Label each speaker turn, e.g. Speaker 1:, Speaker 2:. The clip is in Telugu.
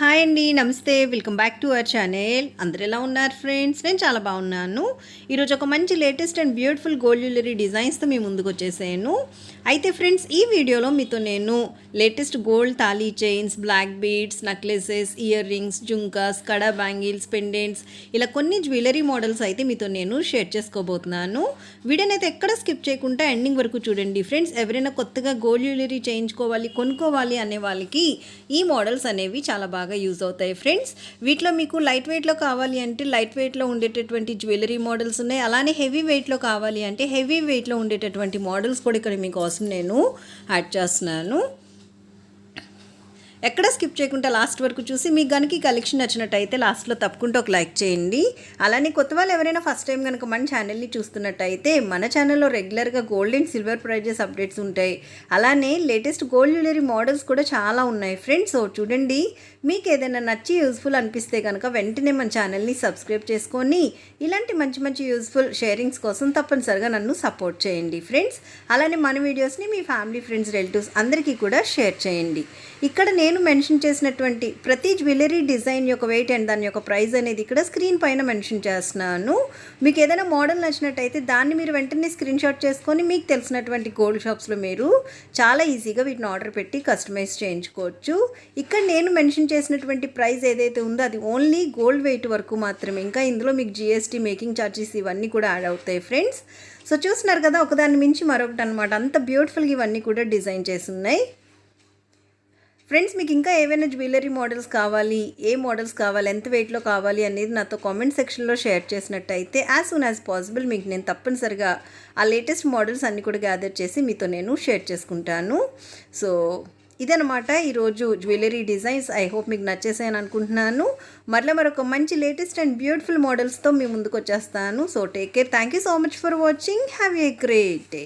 Speaker 1: హాయ్ అండి నమస్తే. Welcome back to our channel అందరు ఎలా ఉన్నారు ఫ్రెండ్స్ నేను చాలా బాగున్నాను. ఈరోజు ఒక మంచి latest and beautiful gold jewellery డిజైన్స్తో మీ ముందుకు వచ్చేసాను. అయితే ఫ్రెండ్స్ ఈ వీడియోలో మీతో నేను latest gold thali chains black beads necklaces earrings jhumkas కడా బ్యాంగిల్స్ పెండెంట్స్ ఇలా కొన్ని జ్యువెలరీ మోడల్స్ అయితే మీతో నేను షేర్ చేసుకోబోతున్నాను. వీడియోని అయితే ఎక్కడ స్కిప్ చేయకుండా ఎండింగ్ వరకు చూడండి. ఫ్రెండ్స్ ఎవరైనా కొత్తగా గోల్డ్ జ్యువెలరీ చేయించుకోవాలి కొనుక్కోవాలి అనే వాళ్ళకి ఈ మోడల్స్ అనేవి చాలా బాగా బాగా యూజ్ అవుతాయి. ఫ్రెండ్స్ వీటిలో మీకు లైట్ వెయిట్లో కావాలి అంటే లైట్ వెయిట్లో ఉండేటటువంటి జ్యువెలరీ మోడల్స్ ఉన్నాయి. అలానే హెవీ వెయిట్లో కావాలి అంటే హెవీ వెయిట్లో ఉండేటటువంటి మోడల్స్ కూడా ఇక్కడ మీకోసం నేను యాడ్ చేస్తున్నాను. ఎక్కడ స్కిప్ చేయకుండా లాస్ట్ వరకు చూసి మీకు కనుక ఈ కలెక్షన్ నచ్చినట్టయితే లాస్ట్లో తప్పకుండా ఒక లైక్ చేయండి. అలానే కొత్త వాళ్ళు ఎవరైనా ఫస్ట్ టైం కనుక మన ఛానల్ని చూస్తున్నట్టయితే మన ఛానల్లో రెగ్యులర్గా gold and silver prices updates ఉంటాయి. అలానే లేటెస్ట్ గోల్డ్ జ్యువెలరీ మోడల్స్ కూడా చాలా ఉన్నాయి ఫ్రెండ్స్ సో చూడండి మీకు ఏదైనా నచ్చి యూస్ఫుల్ అనిపిస్తే కనుక వెంటనే మన ఛానల్ని సబ్స్క్రైబ్ చేసుకొని ఇలాంటి మంచి మంచి యూస్ఫుల్ షేరింగ్స్ కోసం తప్పనిసరిగా నన్ను సపోర్ట్ చేయండి ఫ్రెండ్స్ అలానే మన వీడియోస్ని మీ ఫ్యామిలీ ఫ్రెండ్స్ రిలేటివ్స్ అందరికీ కూడా షేర్ చేయండి. ఇక్కడ నేను నేను మెన్షన్ చేసినటువంటి ప్రతి జ్యువెలరీ డిజైన్ యొక్క వెయిట్ అండ్ దాని యొక్క ప్రైస్ అనేది ఇక్కడ స్క్రీన్ పైన మెన్షన్ చేస్తున్నాను. మీకు ఏదైనా మోడల్ నచ్చినట్టయితే దాన్ని మీరు వెంటనే స్క్రీన్ షాట్ చేసుకొని మీకు తెలిసినటువంటి గోల్డ్ షాప్స్లో మీరు చాలా ఈజీగా వీటిని ఆర్డర్ పెట్టి కస్టమైజ్ చేయించుకోవచ్చు. ఇక్కడ నేను మెన్షన్ చేసినటువంటి ప్రైస్ ఏదైతే ఉందో అది ఓన్లీ గోల్డ్ వెయిట్ వరకు మాత్రమే. ఇంకా ఇందులో మీకు జిఎస్టీ మేకింగ్ ఛార్జెస్ ఇవన్నీ కూడా యాడ్ అవుతాయి ఫ్రెండ్స్. సో చూస్తున్నారు కదా ఒకదాని మించి మరొకటి అనమాట అంత బ్యూటిఫుల్గా ఇవన్నీ కూడా డిజైన్ చేసి ఉన్నాయి. ఫ్రెండ్స్ మీకు ఇంకా ఏవైనా జ్యువెలరీ మోడల్స్ కావాలి ఏ మోడల్స్ కావాలి ఎంత వెయిట్లో కావాలి అనేది నాతో కామెంట్ సెక్షన్లో షేర్ చేసినట్టయితే యాజ్ సూన్ యాజ్ పాసిబుల్ మీకు నేను తప్పనిసరిగా ఆ లేటెస్ట్ మోడల్స్ అన్నీ కూడా గ్యాదర్ చేసి మీతో నేను షేర్ చేసుకుంటాను. సో ఇదనమాట ఈరోజు జ్యువెలరీ డిజైన్స్ ఐ హోప్ మీకు నచ్చేసాయని అనుకుంటున్నాను. మరలా మరొక మంచి లేటెస్ట్ అండ్ బ్యూటిఫుల్ మోడల్స్తో మీ ముందుకు వచ్చేస్తాను. So take care thank you so much for watching have a great day